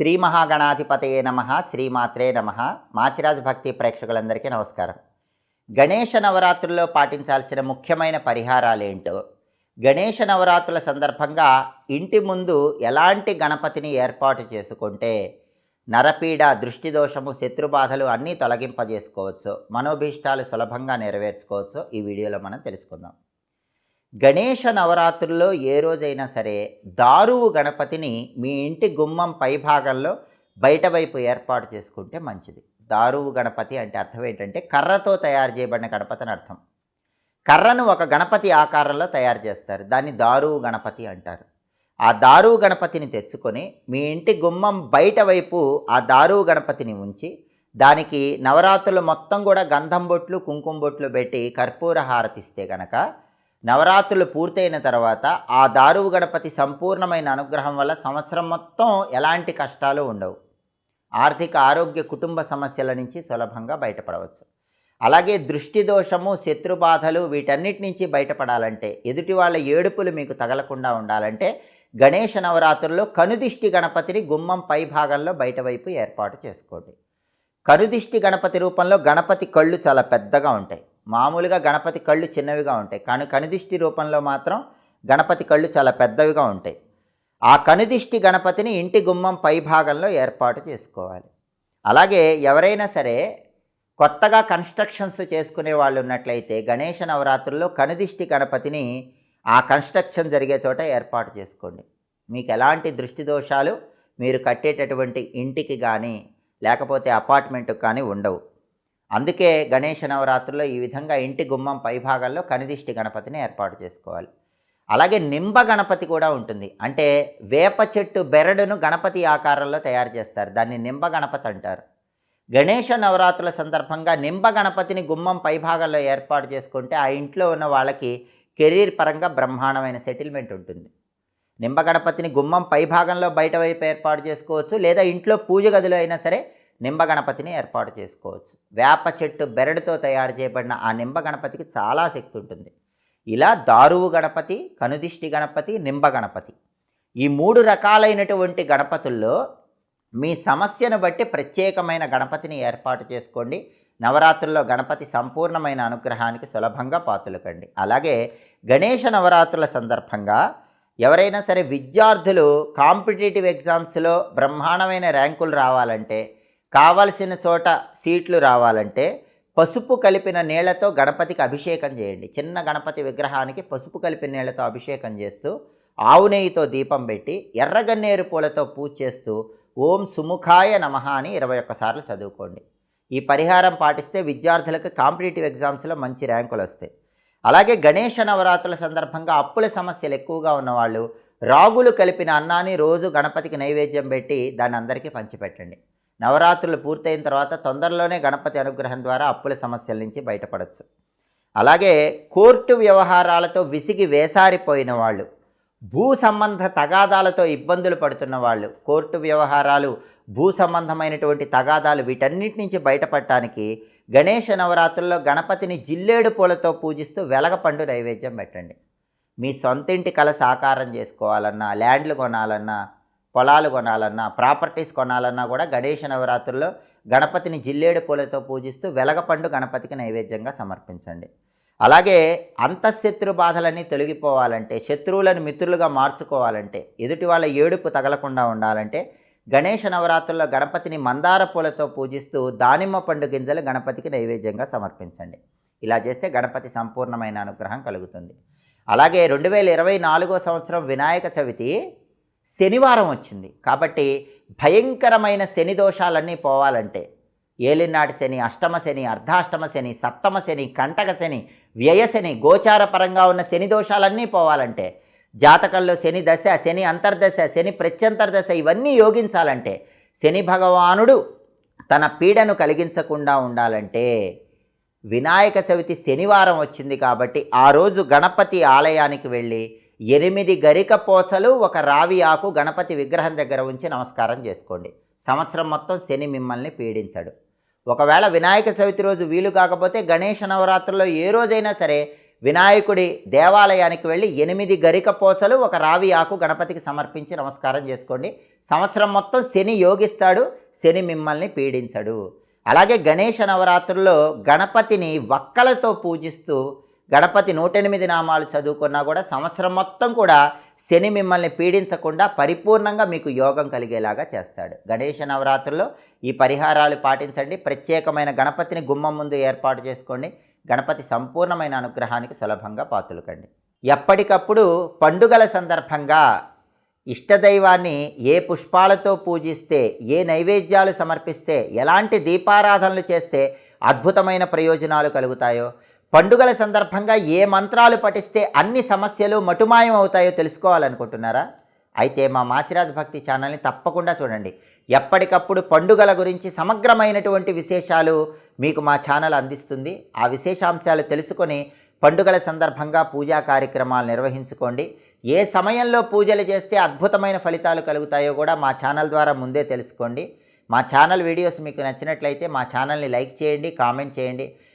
శ్రీ మహాగణాధిపతయే నమ శ్రీమాత్రే నమ. మాచిరాజ్ భక్తి ప్రేక్షకులందరికీ నమస్కారం. గణేష నవరాత్రుల్లో పాటించాల్సిన ముఖ్యమైన పరిహారాలు ఏంటో గణేష నవరాత్రుల సందర్భంగా ఇంటి ముందు ఎలాంటి గణపతిని ఏర్పాటు చేసుకుంటే నరపీడ దృష్టి దోషము శత్రుబాధలు అన్నీ తొలగింపజేసుకోవచ్చు మనోభీష్టాలు సులభంగా నెరవేర్చుకోవచ్చు ఈ వీడియోలో మనం తెలుసుకుందాం. గణేష నవరాత్రుల్లో ఏ రోజైనా సరే దారువు గణపతిని మీ ఇంటి గుమ్మం పైభాగంలో బయటవైపు ఏర్పాటు చేసుకుంటే మంచిది. దారువు గణపతి అంటే అర్థం ఏంటంటే కర్రతో తయారు చేయబడిన గణపతి అని అర్థం. కర్రను ఒక గణపతి ఆకారంలో తయారు చేస్తారు. దాన్ని దారువు గణపతి అంటారు. ఆ దారువు గణపతిని తెచ్చుకొని మీ ఇంటి గుమ్మం బయట వైపు ఆ దారువు గణపతిని ఉంచి దానికి నవరాత్రులు మొత్తం కూడా గంధం బొట్లు కుంకుమ బొట్లు పెట్టి కర్పూర హారతిస్తే గనక నవరాత్రులు పూర్తయిన తర్వాత ఆ దారువు గణపతి సంపూర్ణమైన అనుగ్రహం వల్ల సంవత్సరం మొత్తం ఎలాంటి కష్టాలు ఉండవు. ఆర్థిక ఆరోగ్య కుటుంబ సమస్యల నుంచి సులభంగా బయటపడవచ్చు. అలాగే దృష్టి దోషము శత్రుబాధలు వీటన్నిటి నుంచి బయటపడాలంటే ఎదుటి వాళ్ళ ఏడుపులు మీకు తగలకుండా ఉండాలంటే గణేష నవరాత్రుల్లో కనుదిష్టి గణపతిని గుమ్మం పై భాగంలో బయటవైపు ఏర్పాటు చేసుకోండి. కనుదిష్టి గణపతి రూపంలో గణపతి కళ్ళు చాలా పెద్దగా ఉంటాయి. మామూలుగా గణపతి కళ్ళు చిన్నవిగా ఉంటాయి. కానీ కనుదిష్టి రూపంలో మాత్రం గణపతి కళ్ళు చాలా పెద్దవిగా ఉంటాయి. ఆ కనుదిష్టి గణపతిని ఇంటి గుమ్మం పై భాగంలో ఏర్పాటు చేసుకోవాలి. అలాగే ఎవరైనా సరే కొత్తగా కన్స్ట్రక్షన్స్ చేసుకునే వాళ్ళు ఉన్నట్లయితే గణేష నవరాత్రుల్లో కనుదిష్టి గణపతిని ఆ కన్స్ట్రక్షన్ జరిగే చోట ఏర్పాటు చేసుకోండి. మీకు ఎలాంటి దృష్టి దోషాలు మీరు కట్టేటటువంటి ఇంటికి కానీ లేకపోతే అపార్ట్మెంట్కి కానీ ఉండవు. అందుకే గణేష నవరాత్రుల్లో ఈ విధంగా ఇంటి గుమ్మం పైభాగంలో కనిదిష్టి గణపతిని ఏర్పాటు చేసుకోవాలి. అలాగే నింబ గణపతి కూడా ఉంటుంది. అంటే వేప చెట్టు బెరడును గణపతి ఆకారంలో తయారు చేస్తారు. దాన్ని నింబ గణపతి అంటారు. గణేష నవరాత్రుల సందర్భంగా నింబ గణపతిని గుమ్మం పైభాగంలో ఏర్పాటు చేసుకుంటే ఆ ఇంట్లో ఉన్న వాళ్ళకి కెరీర్ పరంగా బ్రహ్మాండమైన సెటిల్మెంట్ ఉంటుంది. నింబ గణపతిని గుమ్మం పైభాగంలో బయట వైపు ఏర్పాటు చేసుకోవచ్చు. లేదా ఇంట్లో పూజ గదిలో అయినా సరే నింబ గణపతిని ఏర్పాటు చేసుకోవచ్చు. వేప చెట్టు బెరడుతో తయారు చేయబడిన ఆ నింబ గణపతికి చాలా శక్తి ఉంటుంది. ఇలా దారువు గణపతి కనుదిష్టి గణపతి నింబ గణపతి ఈ మూడు రకాలైనటువంటి గణపతుల్లో మీ సమస్యను బట్టి ప్రత్యేకమైన గణపతిని ఏర్పాటు చేసుకోండి. నవరాత్రుల్లో గణపతి సంపూర్ణమైన అనుగ్రహానికి సులభంగా పాతులకండి. అలాగే గణేష నవరాత్రుల సందర్భంగా ఎవరైనా సరే విద్యార్థులు కాంపిటేటివ్ ఎగ్జామ్స్లో బ్రహ్మాండమైన ర్యాంకులు రావాలంటే కావలసిన చోట సీట్లు రావాలంటే పసుపు కలిపిన నీళ్ళతో గణపతికి అభిషేకం చేయండి. చిన్న గణపతి విగ్రహానికి పసుపు కలిపిన నీళ్ళతో అభిషేకం చేస్తూ ఆవు నెయ్యితో దీపం పెట్టి ఎర్రగన్నేరు పూలతో పూజ చేస్తూ ఓం సుముఖాయ నమః అని ఇరవై ఒక్కసార్లు చదువుకోండి. ఈ పరిహారం పాటిస్తే విద్యార్థులకు కాంపిటేటివ్ ఎగ్జామ్స్లో మంచి ర్యాంకులు వస్తాయి. అలాగే గణేష నవరాత్రుల సందర్భంగా అప్పుల సమస్యలు ఎక్కువగా ఉన్నవాళ్ళు రాగులు కలిపిన అన్నాన్ని రోజు గణపతికి నైవేద్యం పెట్టి దాన్ని అందరికీ పంచిపెట్టండి. నవరాత్రులు పూర్తయిన తర్వాత తొందరలోనే గణపతి అనుగ్రహం ద్వారా అప్పుల సమస్యల నుంచి బయటపడవచ్చు అలాగే కోర్టు వ్యవహారాలతో విసిగి వేసారిపోయిన వాళ్ళు భూ సంబంధ తగాదాలతో ఇబ్బందులు పడుతున్న వాళ్ళు కోర్టు వ్యవహారాలు భూ సంబంధమైనటువంటి తగాదాలు వీటన్నిటి నుంచి బయటపడటానికి గణేష నవరాత్రుల్లో గణపతిని జిల్లేడు పూలతో పూజిస్తూ వెలగపండు నైవేద్యం పెట్టండి. మీ సొంతింటి కల సాకారం చేసుకోవాలన్నా ల్యాండ్లు కొనాలన్నా పొలాలు కొనాలన్నా ప్రాపర్టీస్ కొనాలన్నా కూడా గణేష నవరాత్రుల్లో గణపతిని జిల్లేడు పూలతో పూజిస్తూ వెలగపండు గణపతికి నైవేద్యంగా సమర్పించండి. అలాగే అంతఃశత్రు బాధలన్నీ తొలగిపోవాలంటే శత్రువులను మిత్రులుగా మార్చుకోవాలంటే ఎదుటి వాళ్ళ ఏడుపు తగలకుండా ఉండాలంటే గణేష నవరాత్రుల్లో గణపతిని మందార పూలతో పూజిస్తూ దానిమ్మ పండు గింజలు గణపతికి నైవేద్యంగా సమర్పించండి. ఇలా చేస్తే గణపతి సంపూర్ణమైన అనుగ్రహం కలుగుతుంది. అలాగే రెండు వేల ఇరవై నాలుగో సంవత్సరం వినాయక చవితి శనివారం వచ్చింది. కాబట్టి భయంకరమైన శని దోషాలన్నీ పోవాలంటే ఏలినాటి శని అష్టమ శని అర్ధాష్టమ శని సప్తమ శని కంటక శని వ్యయశని గోచార పరంగా ఉన్న శని దోషాలన్నీ పోవాలంటే జాతకంలో శని దశ శని అంతర్దశ శని ప్రత్యంతర్దశ ఇవన్నీ యోగించాలంటే శని భగవానుడు తన పీడను కలిగించకుండా ఉండాలంటే వినాయక చవితి శనివారం వచ్చింది కాబట్టి ఆ రోజు గణపతి ఆలయానికి వెళ్ళి ఎనిమిది గరిక పోచలు ఒక రావి ఆకు గణపతి విగ్రహం దగ్గర ఉంచి నమస్కారం చేసుకోండి. సంవత్సరం మొత్తం శని మిమ్మల్ని పీడించాడు. ఒకవేళ వినాయక చవితి రోజు వీలు కాకపోతే గణేష నవరాత్రుల్లో ఏ రోజైనా సరే వినాయకుడి దేవాలయానికి వెళ్ళి ఎనిమిది గరిక పోసలు ఒక రావి ఆకు గణపతికి సమర్పించి నమస్కారం చేసుకోండి. సంవత్సరం మొత్తం శని యోగిస్తాడు శని మిమ్మల్ని పీడించడు. అలాగే గణేష నవరాత్రుల్లో గణపతిని వక్కలతో పూజిస్తూ గణపతి నూట ఎనిమిది నామాలు చదువుకున్నా కూడా సంవత్సరం మొత్తం కూడా శని మిమ్మల్ని పీడించకుండా పరిపూర్ణంగా మీకు యోగం కలిగేలాగా చేస్తాడు. గణేష నవరాత్రుల్లో ఈ పరిహారాలు పాటించండి. ప్రత్యేకమైన గణపతిని గుమ్మం ముందు ఏర్పాటు చేసుకోండి. గణపతి సంపూర్ణమైన అనుగ్రహానికి సులభంగా పాతులకండి. ఎప్పటికప్పుడు పండుగల సందర్భంగా ఇష్టదైవాన్ని ఏ పుష్పాలతో పూజిస్తే ఏ నైవేద్యాలు సమర్పిస్తే ఎలాంటి దీపారాధనలు చేస్తే అద్భుతమైన ప్రయోజనాలు కలుగుతాయో పండుగల సందర్భంగా ఏ మంత్రాలు పఠిస్తే అన్ని సమస్యలు మటుమాయం అవుతాయో తెలుసుకోవాలనుకుంటున్నారా? అయితే మా మాచిరాజ్ భక్తి ఛానల్ని తప్పకుండా చూడండి. ఎప్పటికప్పుడు పండుగల గురించి సమగ్రమైనటువంటి విశేషాలు మీకు మా ఛానల్ అందిస్తుంది. ఆ విశేషాంశాలు తెలుసుకొని పండుగల సందర్భంగా పూజా కార్యక్రమాలు నిర్వహించుకోండి. ఏ సమయంలో పూజలు చేస్తే అద్భుతమైన ఫలితాలు కలుగుతాయో కూడా మా ఛానల్ ద్వారా ముందే తెలుసుకోండి. మా ఛానల్ వీడియోస్ మీకు నచ్చినట్లయితే మా ఛానల్ని లైక్ చేయండి కామెంట్ చేయండి.